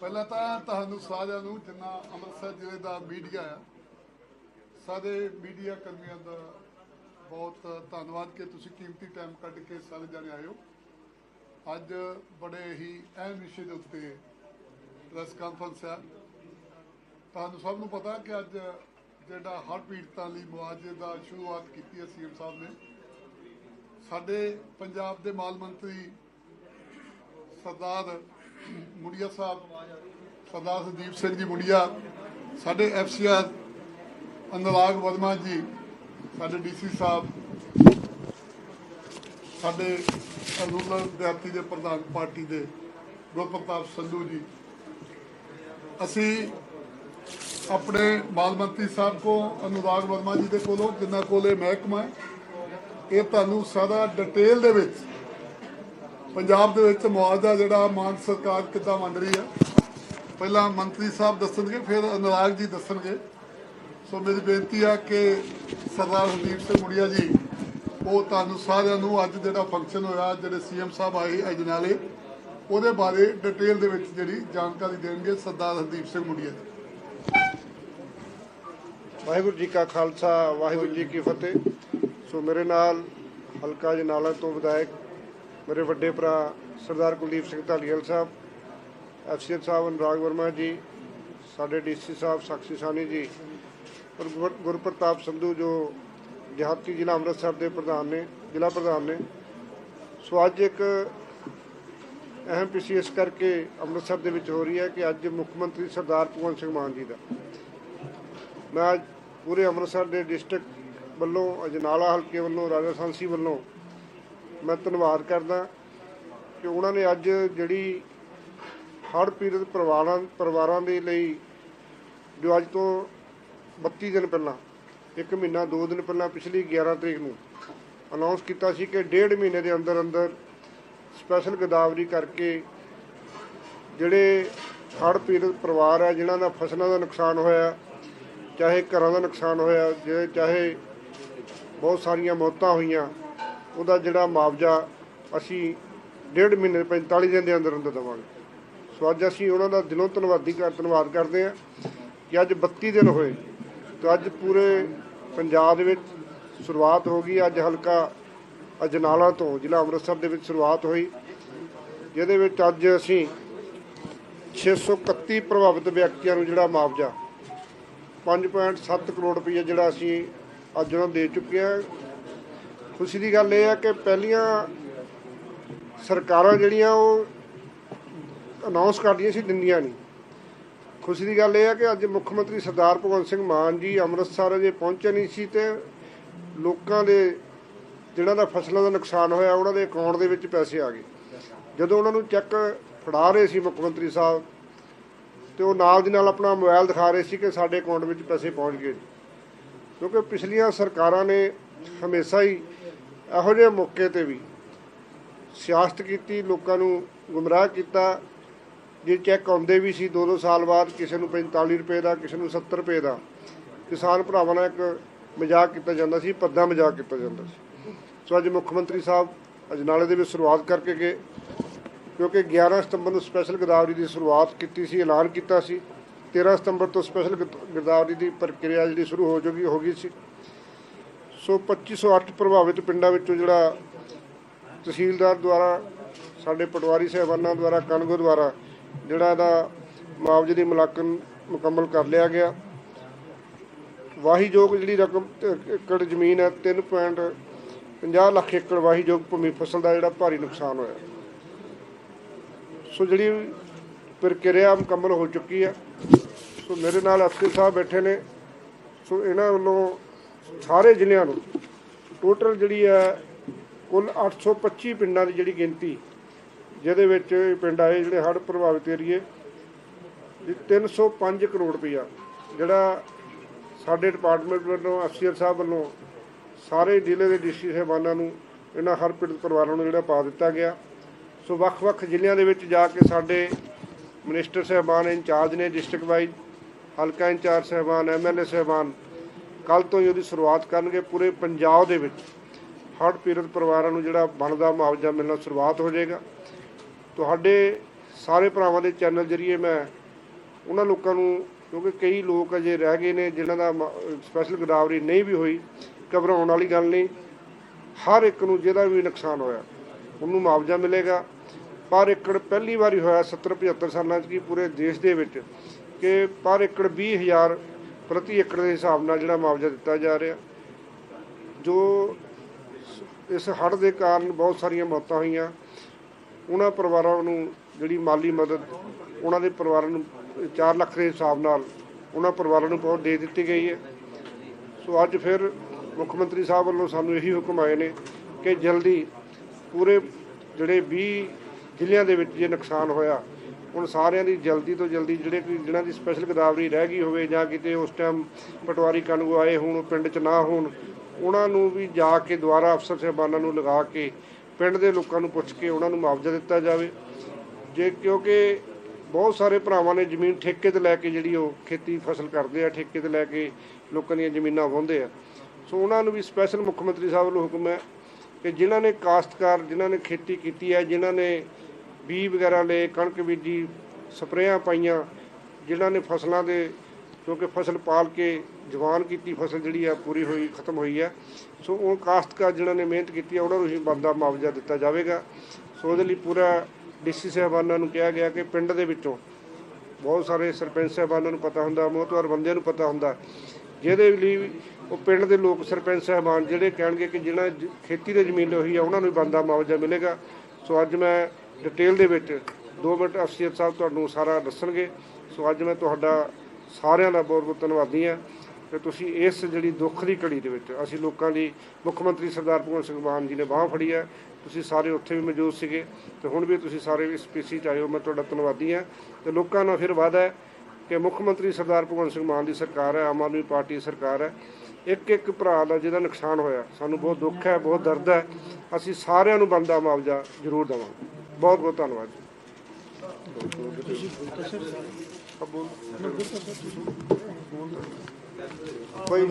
ਪਹਿਲਾਂ ਤਾਂ ਤੁਹਾਨੂੰ ਸਾਰਿਆਂ ਨੂੰ ਜਿੰਨਾ ਅੰਮ੍ਰਿਤਸਰ ਜ਼ਿਲ੍ਹੇ ਦਾ ਮੀਡੀਆ ਆ, ਸਾਰੇ ਮੀਡੀਆ ਕਰਮੀਆਂ ਦਾ ਬਹੁਤ ਧੰਨਵਾਦ ਕਿ ਤੁਸੀਂ ਕੀਮਤੀ ਟਾਈਮ ਕੱਢ ਕੇ ਸਾਰੇ ਜਣੇ ਆਏ ਹੋ। ਅੱਜ ਬੜੇ ਹੀ ਅਹਿਮ ਵਿਸ਼ੇ ਦੇ ਉੱਤੇ ਪ੍ਰੈਸ ਕਾਨਫਰੰਸ ਆ। ਤੁਹਾਨੂੰ ਸਭ ਨੂੰ ਪਤਾ ਕਿ ਅੱਜ ਜਿਹੜਾ ਹਰ ਪੀੜਤਾਂ ਲਈ ਮੁਆਵਜ਼ੇ ਦਾ ਸ਼ੁਰੂਆਤ ਕੀਤੀ ਹੈ ਸੀਐਮ ਸਾਹਿਬ ਨੇ। ਸਾਡੇ ਪੰਜਾਬ ਦੇ ਮਾਲ ਮੰਤਰੀ ਸਰਦਾਰ ਮੁੰਡਿਆ ਸਾਹਿਬ, ਸਰਦਾਰ ਸੰਦੀਪ ਸਿੰਘ ਜੀ ਮੁੰਡਿਆ, ਸਾਡੇ ਐਫਸੀਆਰ ਅਨੁਰਾਗ ਵਰਮਾ ਜੀ, ਸਾਡੇ ਡੀਸੀ ਸਾਹਿਬ, ਸਾਡੇ ਰੂਰਲ ਵਿਦਿਆਰਥੀ ਦੇ ਪ੍ਰਧਾਨ ਪਾਰਟੀ ਦੇ ਗੁਰਪ੍ਰਤਾਪ ਸੰਧੂ ਜੀ। ਅਸੀਂ ਆਪਣੇ ਮਾਲ ਮੰਤਰੀ ਸਾਹਿਬ ਕੋ ਅਨੁਰਾਗ ਵਰਮਾ ਜੀ ਦੇ ਕੋਲੋਂ, ਜਿਨ੍ਹਾਂ ਕੋਲ ਇਹ ਮਹਿਕਮਾ ਇਹ ਤੁਹਾਨੂੰ ਸਾਰਾ ਡਿਟੇਲ ਦੇ ਵਿੱਚ ਪੰਜਾਬ ਦੇ ਵਿੱਚ ਮੁਆਵਜ਼ਾ ਜਿਹੜਾ ਮਾਨ ਸਰਕਾਰ ਕਿੱਦਾਂ ਵੰਡ ਰਹੀ ਆ ਪਹਿਲਾਂ ਮੰਤਰੀ ਸਾਹਿਬ ਦੱਸਣਗੇ, ਫਿਰ ਅਨੁਰਾਗ ਜੀ ਦੱਸਣਗੇ। ਸੋ ਮੇਰੀ ਬੇਨਤੀ ਆ ਕਿ ਸਰਦਾਰ ਹਰਦੀਪ ਸਿੰਘ ਮੁੰਡਿਆ ਜੀ, ਉਹ ਤੁਹਾਨੂੰ ਸਾਰਿਆਂ ਨੂੰ ਅੱਜ ਜਿਹੜਾ ਫੰਕਸ਼ਨ ਹੋਇਆ, ਜਿਹੜੇ ਸੀਐਮ ਸਾਹਿਬ ਆਏ ਅਜਨਾਲੇ, ਉਹਦੇ ਬਾਰੇ ਡਿਟੇਲ ਦੇ ਵਿੱਚ ਜਿਹੜੀ ਜਾਣਕਾਰੀ ਦੇਣਗੇ ਸਰਦਾਰ ਹਰਦੀਪ ਸਿੰਘ ਮੁੰਡਿਆ ਜੀ। ਵਾਹਿਗੁਰੂ ਜੀ ਕਾ ਖਾਲਸਾ, ਵਾਹਿਗੁਰੂ ਜੀ ਕੀ ਫਤਿਹ। ਸੋ ਮੇਰੇ ਨਾਲ ਹਲਕਾ ਜਨਾਲਾ ਤੋਂ ਵਿਧਾਇਕ ਮੇਰੇ ਵੱਡੇ ਭਰਾ ਸਰਦਾਰ ਕੁਲਦੀਪ ਸਿੰਘ ਢਾਲੀਵਾਲ ਸਾਹਿਬ, ਐਫਸੀਐਨ ਸਾਹਿਬ ਅਨੁਰਾਗ ਵਰਮਾ ਜੀ, ਸਾਡੇ ਡੀਸੀ ਸਾਹਿਬ ਸਾਕਸ਼ੀ ਸਾਨੀ ਜੀ, ਔਰ ਗੁਰਪ੍ਰਤਾਪ ਸੰਧੂ ਜੋ ਦਿਹਾਤੀ ਜ਼ਿਲ੍ਹਾ ਅੰਮ੍ਰਿਤਸਰ ਦੇ ਪ੍ਰਧਾਨ ਨੇ, ਜ਼ਿਲ੍ਹਾ ਪ੍ਰਧਾਨ ਨੇ, ਸੋ ਅੱਜ ਇੱਕ ਅਹਿਮ ਪਿਛੀ ਇਸ ਕਰਕੇ ਅੰਮ੍ਰਿਤਸਰ ਦੇ ਵਿੱਚ ਹੋ ਰਹੀ ਹੈ ਕਿ ਅੱਜ ਮੁੱਖ ਮੰਤਰੀ ਸਰਦਾਰ ਭਗਵੰਤ ਸਿੰਘ ਮਾਨ ਜੀ ਦਾ। ਮੈਂ ਅੱਜ ਪੂਰੇ ਅੰਮ੍ਰਿਤਸਰ ਦੇ ਡਿਸਟ੍ਰਿਕਟ ਵੱਲੋਂ, ਅਜਨਾਲਾ ਹਲਕੇ ਵੱਲੋਂ ਰਾਜਾ ਸਾਂਸੀ ਵੱਲੋਂ ਮੈਂ ਧੰਨਵਾਦ ਕਰਦਾ ਕਿ ਉਹਨਾਂ ਨੇ ਅੱਜ ਜਿਹੜੀ ਹੜ੍ਹ ਪੀੜਤ ਪਰਿਵਾਰਾਂ ਪਰਿਵਾਰਾਂ ਦੇ ਲਈ ਜੋ ਅੱਜ ਤੋਂ 32 ਦਿਨ ਪਹਿਲਾਂ, ਇੱਕ ਮਹੀਨਾ, ਦੋ ਦਿਨ ਪਹਿਲਾਂ ਪਿਛਲੀ 11 ਤਰੀਕ ਨੂੰ ਅਨਾਉਂਸ ਕੀਤਾ ਸੀ ਕਿ ਡੇਢ ਮਹੀਨੇ ਦੇ ਅੰਦਰ ਅੰਦਰ ਸਪੈਸ਼ਲ ਗਦਾਵਰੀ ਕਰਕੇ ਜਿਹੜੇ ਹੜ੍ਹ ਪੀੜਤ ਪਰਿਵਾਰ ਹੈ ਜਿਨ੍ਹਾਂ ਦਾ ਫਸਲਾਂ ਦਾ ਨੁਕਸਾਨ ਹੋਇਆ, ਚਾਹੇ ਘਰਾਂ ਦਾ ਨੁਕਸਾਨ ਹੋਇਆ, ਜੇ ਚਾਹੇ ਬਹੁਤ ਸਾਰੀਆਂ ਮੌਤਾਂ ਹੋਈਆਂ ਉਹਦਾ ਜਿਹੜਾ ਮੁਆਵਜ਼ਾ ਅਸੀਂ ਡੇਢ ਮਹੀਨੇ 45 ਦਿਨ ਦੇ ਅੰਦਰ ਅੰਦਰ ਦੇਵਾਂਗੇ। ਸੋ ਅੱਜ ਅਸੀਂ ਉਹਨਾਂ ਦਾ ਦਿਲੋਂ ਧੰਨਵਾਦੀ ਕਰ ਧੰਨਵਾਦ ਕਰਦੇ ਹਾਂ ਕਿ ਅੱਜ 32 ਦਿਨ ਹੋਏ। ਤਾਂ ਅੱਜ ਪੂਰੇ ਪੰਜਾਬ ਦੇ ਵਿੱਚ ਸ਼ੁਰੂਆਤ ਹੋ ਗਈ। ਅੱਜ ਹਲਕਾ ਅਜਨਾਲਾ ਤੋਂ ਜ਼ਿਲ੍ਹਾ ਅੰਮ੍ਰਿਤਸਰ ਦੇ ਵਿੱਚ ਸ਼ੁਰੂਆਤ ਹੋਈ। ਜਿਹਦੇ ਵਿੱਚ ਅੱਜ ਅਸੀਂ 631 ਪ੍ਰਭਾਵਿਤ ਵਿਅਕਤੀਆਂ ਨੂੰ ਜਿਹੜਾ ਮੁਆਵਜ਼ਾ 5.7 ਕਰੋੜ ਰੁਪਏ ਜਿਹੜਾ ਅਸੀਂ ਅੱਜ ਉਹਨਾਂ ਦੇ ਚੁੱਕੇ ਹਾਂ। ਖੁਸ਼ੀ ਦੀ ਗੱਲ ਇਹ ਹੈ ਕਿ ਪਹਿਲੀਆਂ ਸਰਕਾਰਾਂ ਜਿਹੜੀਆਂ ਉਹ ਅਨਾਉਂਸ ਕਰਦੀਆਂ ਸੀ, ਦਿੰਦੀਆਂ ਨਹੀਂ। ਖੁਸ਼ੀ ਦੀ ਗੱਲ ਇਹ ਹੈ ਕਿ ਅੱਜ ਮੁੱਖ ਮੰਤਰੀ ਸਰਦਾਰ ਭਗਵੰਤ ਸਿੰਘ ਮਾਨ ਜੀ ਅੰਮ੍ਰਿਤਸਰ ਅਜੇ ਪਹੁੰਚੇ ਨਹੀਂ ਸੀ ਤੇ ਲੋਕਾਂ ਦੇ ਜਿਹਨਾਂ ਦਾ ਫਸਲਾਂ ਦਾ ਨੁਕਸਾਨ ਹੋਇਆ, ਉਹਨਾਂ ਦੇ ਅਕਾਊਂਟ ਦੇ ਵਿੱਚ ਪੈਸੇ ਆ ਗਏ। ਜਦੋਂ ਉਹਨਾਂ ਨੂੰ ਚੈੱਕ ਫੜਾ ਰਹੇ ਸੀ ਮੁੱਖ ਮੰਤਰੀ ਸਾਹਿਬ, ਤੇ ਉਹ ਨਾਲ ਦੀ ਨਾਲ ਆਪਣਾ ਮੋਬਾਈਲ ਦਿਖਾ ਰਹੇ ਸੀ ਕਿ ਸਾਡੇ ਅਕਾਊਂਟ ਵਿੱਚ ਪੈਸੇ ਪਹੁੰਚ ਗਏ ਕਿਉਂਕਿ ਪਿਛਲੀਆਂ ਸਰਕਾਰਾਂ ਨੇ ਹਮੇਸ਼ਾ ਹੀ ਇਹੋ ਜਿਹੇ ਮੌਕੇ ਤੇ ਵੀ ਸਿਆਸਤ ਕੀਤੀ, ਲੋਕਾਂ ਨੂੰ ਗੁੰਮਰਾਹ ਕੀਤਾ, ਜੇ ਚੈੱਕ ਆਉਂਦੇ ਵੀ ਸੀ 2-2 ਸਾਲ ਬਾਅਦ ਕਿਸੇ ਨੂੰ 45 ਰੁਪਏ ਦਾ, ਕਿਸੇ ਨੂੰ 70 ਰੁਪਏ ਦਾ, ਕਿਸਾਨ ਭਰਾਵਾਂ ਨਾਲ ਇੱਕ ਮਜ਼ਾਕ ਕੀਤਾ ਜਾਂਦਾ ਸੀ ਪੱਦਾ ਮਜ਼ਾਕ ਕੀਤਾ ਜਾਂਦਾ ਸੀ। ਸੋ ਅੱਜ ਮੁੱਖ ਮੰਤਰੀ ਸਾਹਿਬ ਅਜਨਾਲੇ ਦੇ ਵਿੱਚ ਸ਼ੁਰੂਆਤ ਕਰਕੇ ਗਏ, ਕਿਉਂਕਿ 11 ਸਤੰਬਰ ਨੂੰ ਸਪੈਸ਼ਲ ਗਦਾਵਰੀ ਦੀ ਸ਼ੁਰੂਆਤ ਕੀਤੀ ਸੀ, ਐਲਾਨ ਕੀਤਾ ਸੀ 13 ਸਤੰਬਰ ਤੋਂ ਸਪੈਸ਼ਲ ਗਦਾਵਰੀ ਦੀ ਪ੍ਰਕਿਰਿਆ ਜਿਹੜੀ ਸ਼ੁਰੂ ਹੋ ਜੂਗੀ, ਹੋ ਗਈ ਸੀ। ਸੋ 2508 ਪ੍ਰਭਾਵਿਤ ਪਿੰਡਾਂ ਵਿੱਚੋਂ ਜਿਹੜਾ ਤਹਿਸੀਲਦਾਰ ਦੁਆਰਾ, ਸਾਡੇ ਪਟਵਾਰੀ ਸਾਹਿਬਾਨਾਂ ਦੁਆਰਾ ਕਨਗੋ ਦੁਆਰਾ ਜਿਹੜਾ ਇਹਦਾ ਮੁਆਵਜ਼ੇ ਦੀ ਮੁਲਾਂਕਣ ਮੁਕੰਮਲ ਕਰ ਲਿਆ ਗਿਆ। ਵਾਹੀਯੋਗ ਜਿਹੜੀ ਰਕਮ ਏਕੜ ਜ਼ਮੀਨ ਹੈ 3.50 ਲੱਖ ਏਕੜ ਵਾਹੀਯੋਗ ਭੂਮੀ ਫਸਲ ਦਾ ਜਿਹੜਾ ਭਾਰੀ ਨੁਕਸਾਨ ਹੋਇਆ। ਸੋ ਜਿਹੜੀ ਪ੍ਰਕਿਰਿਆ ਮੁਕੰਮਲ ਹੋ ਚੁੱਕੀ ਹੈ। ਸੋ ਮੇਰੇ ਨਾਲ ਅਫਸਰ ਸਾਹਿਬ ਬੈਠੇ ਨੇ। ਸੋ ਇਹਨਾਂ ਵੱਲੋਂ ਸਾਰੇ ਜ਼ਿਲ੍ਹਿਆਂ ਨੂੰ। ਟੋਟਲ ਜਿਹੜੀ ਹੈ, ਕੁੱਲ 825 ਪਿੰਡਾਂ ਦੀ ਜਿਹੜੀ ਗਿਣਤੀ, ਜਿਹਦੇ ਵਿੱਚ ਪਿੰਡ ਆਏ ਜਿਹੜੇ ਹੜ੍ਹ ਪ੍ਰਭਾਵਿਤ ਏਰੀਏ ਦੀ 305 ਕਰੋੜ ਰੁਪਈਆ, ਜਿਹੜਾ ਸਾਡੇ ਡਿਪਾਰਟਮੈਂਟ ਵੱਲੋਂ ਅਫਸਰ ਸਾਹਿਬ ਵੱਲੋਂ ਸਾਰੇ ਜ਼ਿਲ੍ਹੇ ਦੇ ਡੀਸੀ ਸਾਹਿਬਾਨਾਂ ਨੂੰ, ਇਹਨਾਂ ਹਰ ਪੀੜਤ ਪਰਿਵਾਰਾਂ ਨੂੰ ਜਿਹੜਾ ਪਾ ਦਿੱਤਾ ਗਿਆ। ਸੋ ਵੱਖ-ਵੱਖ ਜ਼ਿਲ੍ਹਿਆਂ ਦੇ ਵਿੱਚ ਜਾ ਕੇ ਸਾਡੇ ਮਿਨਿਸਟਰ ਸਾਹਿਬਾਨ ਇੰਚਾਰਜ ਨੇ ਡਿਸਟ੍ਰਿਕਟ ਵਾਈਜ਼ ਹਲਕਾ ਇੰਚਾਰਜ ਸਾਹਿਬਾਨ ਐਮਐਲਏ ਸਾਹਿਬਾਨ ਕੱਲ ਤੋਂ ਹੀ ਉਹਦੀ ਸ਼ੁਰੂਆਤ ਕਰਨਗੇ ਪੂਰੇ ਪੰਜਾਬ ਦੇ ਵਿੱਚ। ਹੜ੍ਹ ਪੀੜਤ ਪਰਿਵਾਰਾਂ ਨੂੰ ਜਿਹੜਾ ਬਣਦਾ ਮੁਆਵਜ਼ਾ ਮਿਲਣਾ ਸ਼ੁਰੂਆਤ ਹੋ ਜਾਏਗਾ। ਤੁਹਾਡੇ ਸਾਰੇ ਭਰਾਵਾਂ ਦੇ ਚੈਨਲ ਜਰੀਏ ਮੈਂ ਉਹਨਾਂ ਲੋਕਾਂ ਨੂੰ, ਕਿਉਂਕਿ ਕਈ ਲੋਕ ਅਜੇ ਰਹਿ ਗਏ ਨੇ ਜਿਨ੍ਹਾਂ ਦਾ ਸਪੈਸ਼ਲ ਗਦਾਵਰੀ ਨਹੀਂ ਵੀ ਹੋਈ, ਘਬਰਾਉਣ ਵਾਲੀ ਗੱਲ ਨਹੀਂ। ਹਰ ਇੱਕ ਨੂੰ ਜਿਹਦਾ ਵੀ ਨੁਕਸਾਨ ਹੋਇਆ, ਉਹਨੂੰ ਮੁਆਵਜ਼ਾ ਮਿਲੇਗਾ। ਪਰ ਏਕੜ ਪਹਿਲੀ ਵਾਰੀ ਹੋਇਆ 70 75 ਸਾਲਾਂ 'ਚ ਕੀ ਪੂਰੇ ਦੇਸ਼ ਦੇ ਵਿੱਚ ਕਿ ਪਰ ਏਕੜ 20000 ਪ੍ਰਤੀ ਏਕੜ ਦੇ ਹਿਸਾਬ ਨਾਲ ਜਿਹੜਾ ਮੁਆਵਜ਼ਾ ਦਿੱਤਾ ਜਾ ਰਿਹਾ। ਜੋ ਇਸ ਹੜ੍ਹ ਦੇ ਕਾਰਨ ਬਹੁਤ ਸਾਰੀਆਂ ਮੌਤਾਂ ਹੋਈਆਂ। ਉਹਨਾਂ ਪਰਿਵਾਰਾਂ ਨੂੰ ਜਿਹੜੀ ਮਾਲੀ ਮਦਦ, ਉਹਨਾਂ ਦੇ ਪਰਿਵਾਰਾਂ ਨੂੰ 4 ਲੱਖ ਦੇ ਹਿਸਾਬ ਨਾਲ ਉਹਨਾਂ ਪਰਿਵਾਰਾਂ ਨੂੰ ਬਹੁਤ ਦੇ ਦਿੱਤੀ ਗਈ ਹੈ। ਸੋ ਅੱਜ ਫਿਰ ਮੁੱਖ ਮੰਤਰੀ ਸਾਹਿਬ ਵੱਲੋਂ ਸਾਨੂੰ ਇਹੀ ਹੁਕਮ ਆਏ ਨੇ ਕਿ ਜਲਦੀ ਪੂਰੇ ਜਿਹੜੇ 20 ਜ਼ਿਲ੍ਹਿਆਂ ਦੇ ਵਿੱਚ ਜੇ ਨੁਕਸਾਨ ਹੋਇਆ ਹੁਣ ਸਾਰਿਆਂ ਦੀ ਜਲਦੀ ਤੋਂ ਜਲਦੀ ਜਿਹੜੇ ਕੋਈ ਜਿਹਨਾਂ ਦੀ ਸਪੈਸ਼ਲ ਗਦਾਵਰੀ ਰਹਿ ਗਈ ਹੋਵੇ ਜਾਂ ਕਿਤੇ ਉਸ ਟਾਈਮ ਪਟਵਾਰੀ ਕਾਨੂੰਗੋ ਆਏ ਹੋਣ ਪਿੰਡ 'ਚ ਨਾ ਹੋਣ, ਉਹਨਾਂ ਨੂੰ ਵੀ ਜਾ ਕੇ ਦੁਆਰਾ ਅਫਸਰ ਸਾਹਿਬਾਨਾਂ ਨੂੰ ਲਗਾ ਕੇ ਪਿੰਡ ਦੇ ਲੋਕਾਂ ਨੂੰ ਪੁੱਛ ਕੇ ਉਹਨਾਂ ਨੂੰ ਮੁਆਵਜ਼ਾ ਦਿੱਤਾ ਜਾਵੇ। ਜੇ ਕਿਉਂਕਿ ਬਹੁਤ ਸਾਰੇ ਭਰਾਵਾਂ ਨੇ ਜ਼ਮੀਨ ਠੇਕੇ ਤੇ ਲੈ ਕੇ ਜਿਹੜੀ ਉਹ ਖੇਤੀ ਫਸਲ ਕਰਦੇ ਆ, ਠੇਕੇ ਤੇ ਲੈ ਕੇ ਲੋਕਾਂ ਦੀਆਂ ਜ਼ਮੀਨਾਂ ਵਾਹੁੰਦੇ ਆ। ਸੋ ਉਹਨਾਂ ਨੂੰ ਵੀ ਸਪੈਸ਼ਲ ਮੁੱਖ ਮੰਤਰੀ ਸਾਹਿਬ ਵੱਲੋਂ ਹੁਕਮ ਹੈ ਕਿ ਜਿਨ੍ਹਾਂ ਨੇ ਕਾਸ਼ਤਕਾਰ, ਜਿਨ੍ਹਾਂ ਨੇ ਖੇਤੀ ਕੀਤੀ ਹੈ, ਜਿਨ੍ਹਾਂ ਨੇ ਬੀਜ ਵਗੈਰਾ ਲਏ, ਕਣਕ ਬੀਜੀ, ਸਪਰੇਆਂ ਪਾਈਆਂ, ਜਿਨ੍ਹਾਂ ਨੇ ਫਸਲਾਂ ਦੇ, ਕਿਉਂਕਿ ਫਸਲ ਪਾਲ ਕੇ ਜਵਾਨ ਕੀਤੀ, ਫਸਲ ਜਿਹੜੀ ਆ ਪੂਰੀ ਹੋਈ, ਖਤਮ ਹੋਈ ਹੈ ਸੋ ਉਹ ਕਾਸ਼ਤਕਾਰ ਜਿਨ੍ਹਾਂ ਨੇ ਮਿਹਨਤ ਕੀਤੀ ਹੈ ਉਹਨਾਂ ਨੂੰ ਹੀ ਬੰਦਾ ਮੁਆਵਜ਼ਾ ਦਿੱਤਾ ਜਾਵੇਗਾ। ਸੋ ਉਹਦੇ ਲਈ ਪੂਰਾ ਡੀਸੀ ਸਾਹਿਬਾਨਾਂ ਨੂੰ ਕਿਹਾ ਗਿਆ ਕਿ ਪਿੰਡ ਦੇ ਵਿੱਚੋਂ ਬਹੁਤ ਸਾਰੇ ਸਰਪੰਚ ਸਾਹਿਬਾਨਾਂ ਨੂੰ ਪਤਾ ਹੁੰਦਾ, ਮੋਹਤਵਾਰ ਬੰਦਿਆਂ ਨੂੰ ਪਤਾ ਹੁੰਦਾ, ਜਿਹਦੇ ਲਈ ਉਹ ਪਿੰਡ ਦੇ ਲੋਕ ਸਰਪੰਚ ਸਾਹਿਬਾਨ ਜਿਹੜੇ ਕਹਿਣਗੇ ਕਿ ਜਿਹੜਾ ਜ- ਖੇਤੀ ਦੇ ਜ਼ਮੀਨ ਹੋਈ ਆ, ਉਹਨਾਂ ਨੂੰ ਵੀ ਬੰਦਾ ਮੁਆਵਜ਼ਾ ਮਿਲੇਗਾ। ਸੋ ਅੱਜ ਮੈਂ ਡਿਟੇਲ ਦੇ ਵਿੱਚ 2 ਮਿੰਟ ਅਫਸੀਅਤ ਸਾਹਿਬ ਤੁਹਾਨੂੰ ਸਾਰਾ ਦੱਸਣਗੇ। ਸੋ ਅੱਜ ਮੈਂ ਤੁਹਾਡਾ ਸਾਰਿਆਂ ਦਾ ਬਹੁਤ ਬਹੁਤ ਧੰਨਵਾਦੀ ਹਾਂ ਕਿ ਤੁਸੀਂ ਇਸ ਜਿਹੜੀ ਦੁੱਖ ਦੀ ਘੜੀ ਦੇ ਵਿੱਚ ਅਸੀਂ ਲੋਕਾਂ ਦੀ ਮੁੱਖ ਮੰਤਰੀ ਸਰਦਾਰ ਭਗਵੰਤ ਸਿੰਘ ਮਾਨ ਜੀ ਨੇ ਬਾਹ ਫੜੀ ਹੈ। ਤੁਸੀਂ ਸਾਰੇ ਉੱਥੇ ਵੀ ਮੌਜੂਦ ਸੀਗੇ ਤੇ ਹੁਣ ਵੀ ਤੁਸੀਂ ਸਾਰੇ ਇਸ ਪੀਸੀ ਚ ਆਏ ਹੋ, ਮੈਂ ਤੁਹਾਡਾ ਧੰਨਵਾਦੀ ਹਾਂ। ਤੇ ਲੋਕਾਂ ਨਾਲ ਫਿਰ ਵਾਅਦਾ ਹੈ ਕਿ ਮੁੱਖ ਮੰਤਰੀ ਸਰਦਾਰ ਭਗਵੰਤ ਸਿੰਘ ਮਾਨ ਦੀ ਸਰਕਾਰ ਹੈ, ਆਮ ਆਦਮੀ ਪਾਰਟੀ ਦੀ ਸਰਕਾਰ ਹੈ। ਇੱਕ ਇੱਕ ਭਰਾ ਦਾ ਜਿਹਦਾ ਨੁਕਸਾਨ ਹੋਇਆ, ਸਾਨੂੰ ਬਹੁਤ ਦੁੱਖ ਹੈ, ਬਹੁਤ ਦਰਦ ਹੈ। ਅਸੀਂ ਸਾਰਿਆਂ ਨੂੰ ਬੰਦਾ ਮੁਆਵਜ਼ਾ ਜ਼ਰੂਰ ਦੇਵਾਂਗੇ। ਬਹੁਤ ਬਹੁਤ ਧੰਨਵਾਦ ਜੀ। ਕੋਈ